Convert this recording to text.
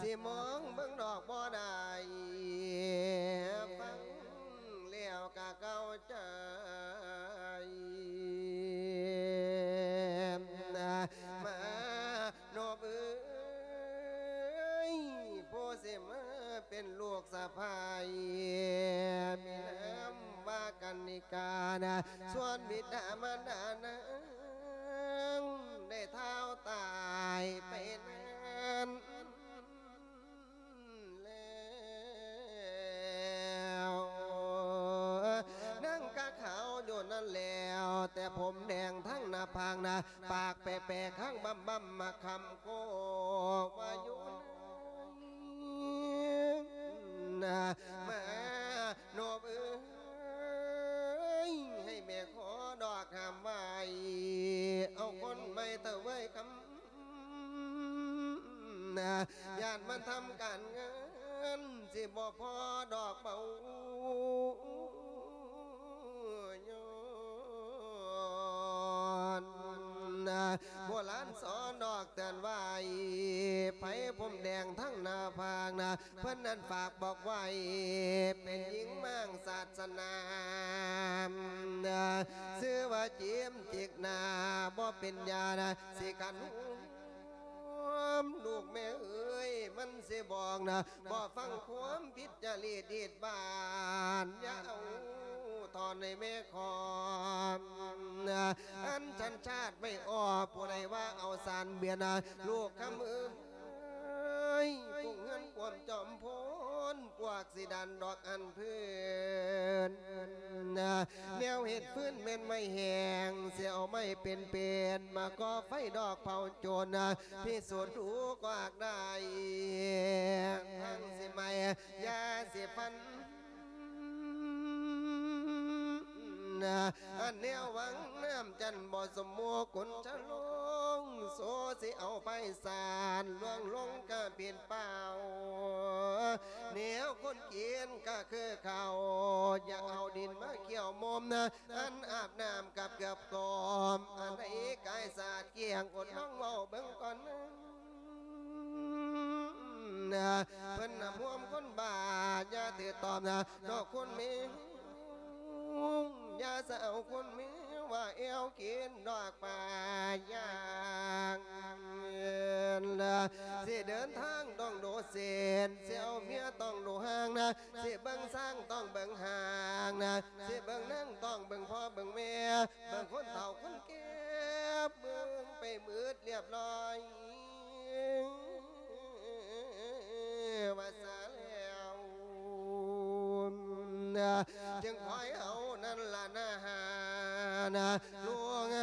สิมองเบิ่งดอกบ่ได้ฟังแล้วกะเก้าใจมาโนบเอ้ยผู้สิมาเป็นลูกสะพายมีน้ำว่ากันนิกานะส่วนบิดามารดานะได้เท้าตายไปนั้น แล้ว แต่ผมแดงทั้งหน้าพางนะ ปากแปะๆข้างบัมบัมมาคำโกว่าอยู่นะมาโนบเอ้ยให้แม่ขอดอกหามไว้เอาคนไม่เตะไว้คำนะญาติมันทำการเงินสิบ่พอดอกเบา โบราณสอนดอกเตือนไว้ไผผมแดงทั้งหน้าพางนะเพื่อนนั้นฝากบอกไว้ เป็นหญิงมั่งศาสนาซื้อว่าเจียมจิกนาบ่เป็นยานะสิกันความลูกแม่เอ้ยมันเสบอกนะบ่ฟังความพิจารีดีดบานยาเอา ตอนในแม่คอมนอันชันชาติไม่อ้อผู้ใดว่าเอาสารเบียนลูกคำเอ้ยผู้เงินความจอมพนปวกสิดันดอกอันเพื่อนแนวเห็ดฟื้นเม่นไม่แหงเสียเอาไม่เป็นเป็นมาก็ไฟดอกเผาโจรนะพิสูจน์รู้ก็อากได้ทั้งสิไม่ยาสิฟัน แนวหวังน้ำจันบ่สมัวกุนชะลงโซสิเอาไปสารล่วงลงก็เปลี่ยนเปล่าแนวคนเกียนก็คือเขาอย่าเอาดินมาเกี่ยวมอมนะอันอาบน้ำกับเกือบกอมอันไหนกายสาดเกี่ยงอดห้องเมาเบิ่งก่อนนะเพิ่นน่ะม่วมคนบาอย่าถือตอบนะดอกคนมี ยาเศร้าคนมีว่าเอวกินดอกป่ายางสิเดินทางต้องดูเสียนเสียวเมียต้องดูห่างนะสิเบิ่งสร้างต้องเบิ่งห่างนะสิเบิ่งนั่งต้องเบิ่งพ่อเบิ่งแม่เบิ่งคนเฒ่าคนแก่เบิ่งไปมืดเรียบร้อย จึงคอยเอานั่นละนะหานะลวง